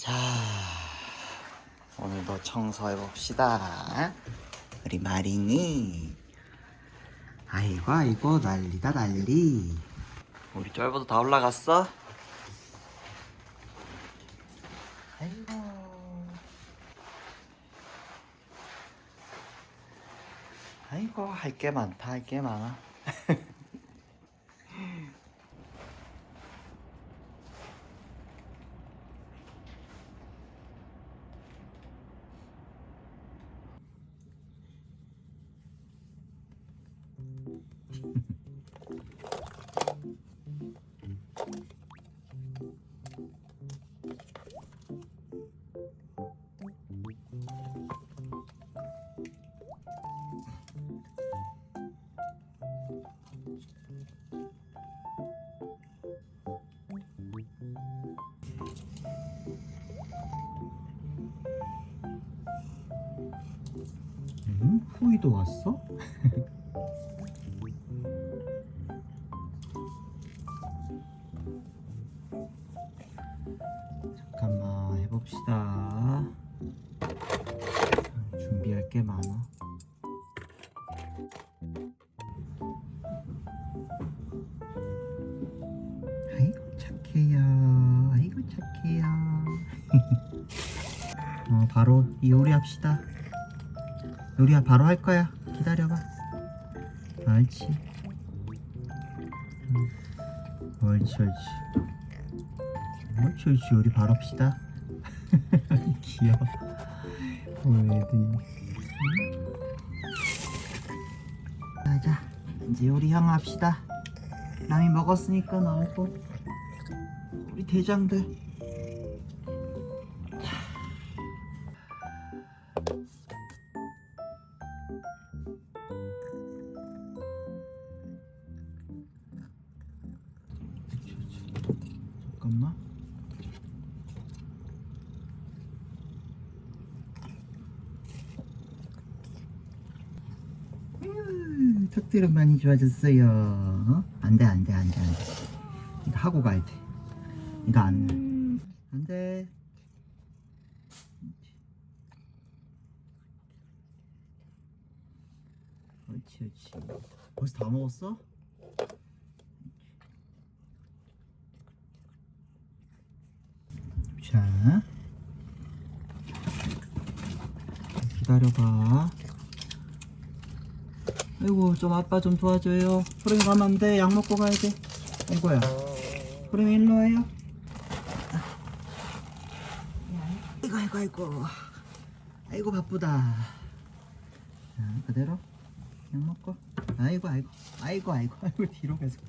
자, 오늘도 청소해 봅시다. 우리 마린이. 아이고, 아이고, 난리다, 난리. 우리 쫄보도 다 올라갔어? 아이고. 아이고, 할 게 많다, 할 게 많아. 후이도 왔어? 잠깐만 해봅시다. 준비할 게 많아. 아이고 착해요. 아이고 착해요. 어, 바로 이 요리합시다. 요리야 바로 할 거야. 기다려봐. 옳지. 응. 옳지, 옳지. 옳지, 옳지. 요리 바로 합시다. 귀여워. 애들이. 자자, 이제 요리 향 합시다. 남이 먹었으니까 나오고. 우리 대장들. 턱들은 많이 좋아졌어요. 어? 안 돼, 안 돼, 안 돼, 안 돼. 이거 하고 가야 돼. 이거 안 돼. 안 돼. 옳지, 옳지. 벌써 다 먹었어? 자, 기다려봐. 아이고, 좀 아빠 좀 도와줘요. 호랑이 가면 안 돼. 약 먹고 가야 돼. 아이고야. 호랑이 일로 와요. 아이고, 아이고, 아이고. 아이고, 바쁘다. 자, 그대로 약 먹고. 아이고, 아이고, 아이고, 아이고, 아이고, 뒤로 계속.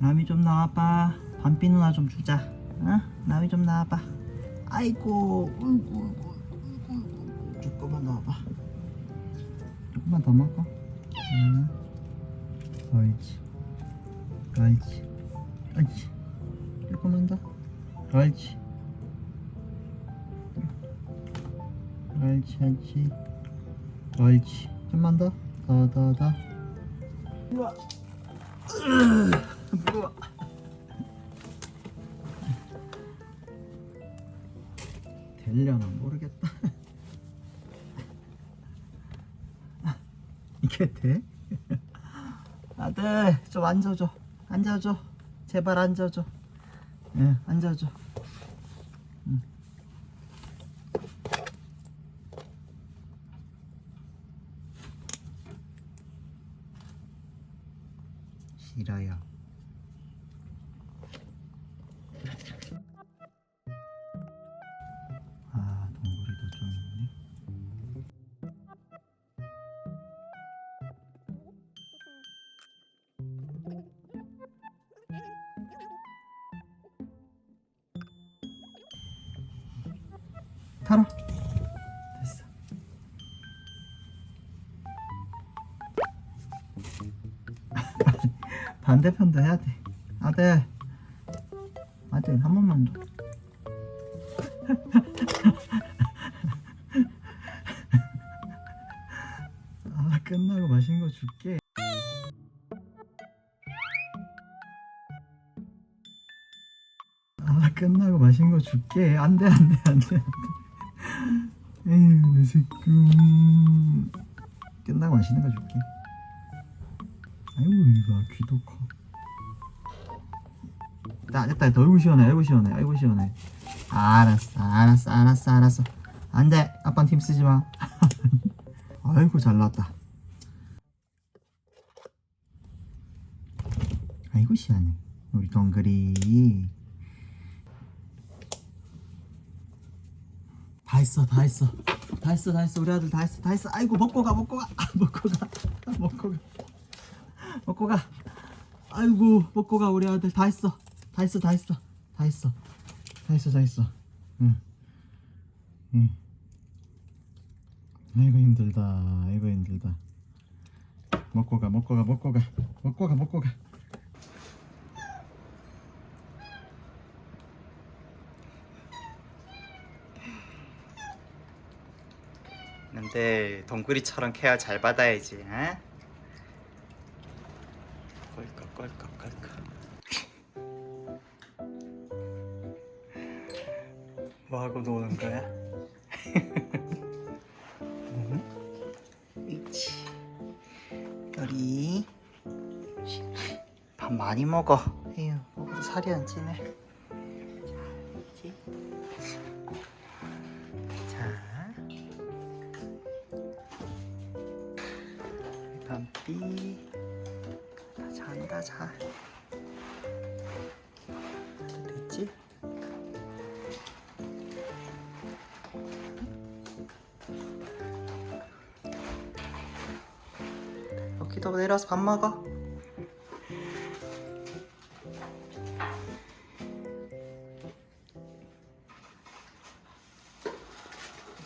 남이 좀 나와봐. 밤비 누나 좀 주자. 어? 남이 좀 나와봐. 아이고, 어이구, 어이구, 어이구. 조금만 나와봐. 조금만 더 먹어. 응. 옳지. 옳지. 옳지. 조금만 더. 옳지. 옳지, 옳지. 옳지. 좀만 더. 더, 더, 더. 우와. 무거워. 되려나 모르겠다. 이게 돼? 아들 좀 앉아줘. 앉아줘. 제발 앉아줘. 예, 앉아줘. 타라. 됐어. 반대편도 해야 돼. 아들. 아들 한 번만 더. 아 끝나고 맛있는 거 줄게. 아 끝나고 맛있는 거 줄게. 안돼 안돼 안돼 안돼. 에휴 내 새끼. 끝나고 맛있는 거 줄게. 아이고 이거 귀도 커. 나 됐다 됐다 아이고 시원해 아이고 시원해 아이고 시원해. 알았어 알았어 알았어 알았어. 안돼 아빠는 팀 쓰지 마. 아이고 잘 나왔다. 아이고 시원해 우리 동글이. 다 했어 다 했어. 다 했어 다 했어. 우리 아들 다 했어 다 했어. 아이고 먹고 가 먹고 가. 아, 먹고 가. 아, 먹고 가. 먹고 가. 아이고 먹고 가 우리 아들. 다 했어. 다 했어 다 했어. 다 했어. 다 했어 다 했어. 응. 응. 아이고 힘들다. 아이고 힘들다. 먹고 가 먹고 가 먹고 가. 먹고 가 먹고 가 근데 동그리처럼 케어 잘 받아야지. 에? 꼴깍 꼴깍 꼴깍. 뭐 하고 노는 거야? 응? 있지. 우리 밥 많이 먹어. 에휴, 먹어도 살이 안 찌네. 자. 됐지? 여기도 내려서 밥 먹어.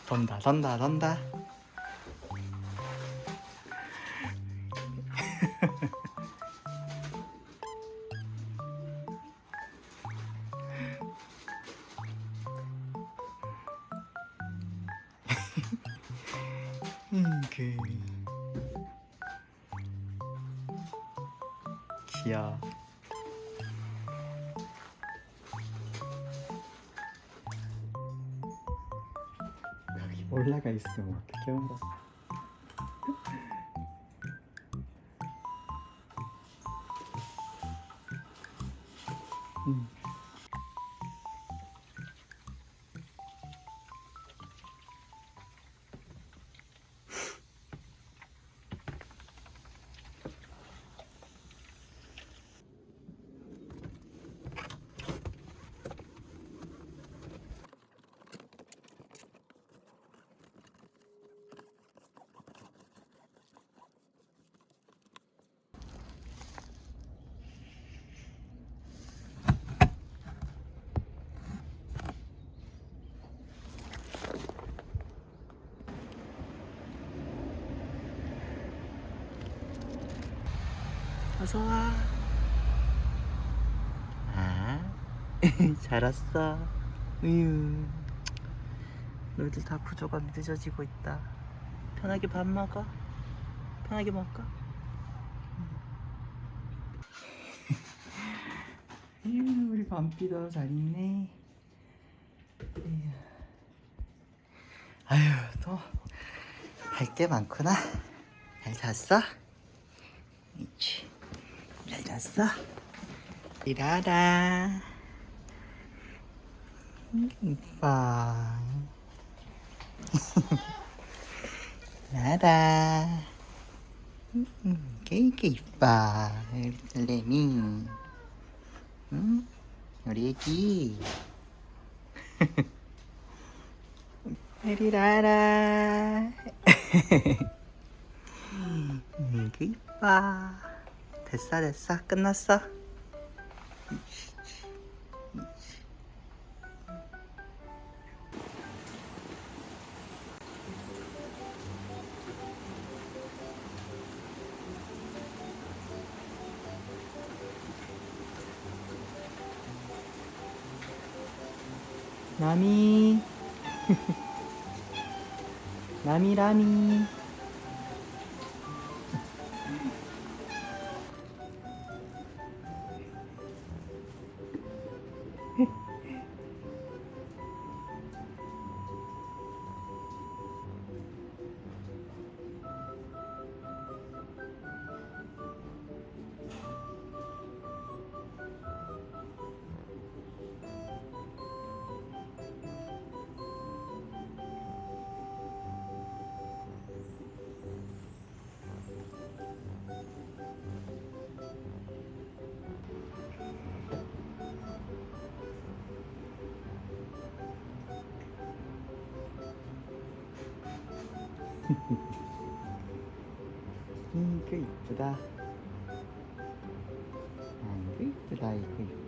돈다 돈다 돈다 음, 그 귀여워. 거기 올라가 있으면 어떻게 온다. 음. 어서 와. 아, 잘 왔어. 으유. 너희들 다 구조가 늦어지고 있다. 편하게 밥 먹어. 편하게 먹어. 으유, 우리 밤비도 잘 있네. 아유, 또 할 게 많구나. 잘 잤어? 있지. 잘 잤어? 일하라. 이뻐. 나라. 음, 깨게 이뻐. 우리 딸내미. 응? 우리 애기. 우리 라라. 음, 그 이뻐. 됐어, 됐어. 끝났어. 라미. 라미, 라미. 음, 그 이쁘다. 아이고 이쁘다, 이거 이쁘다.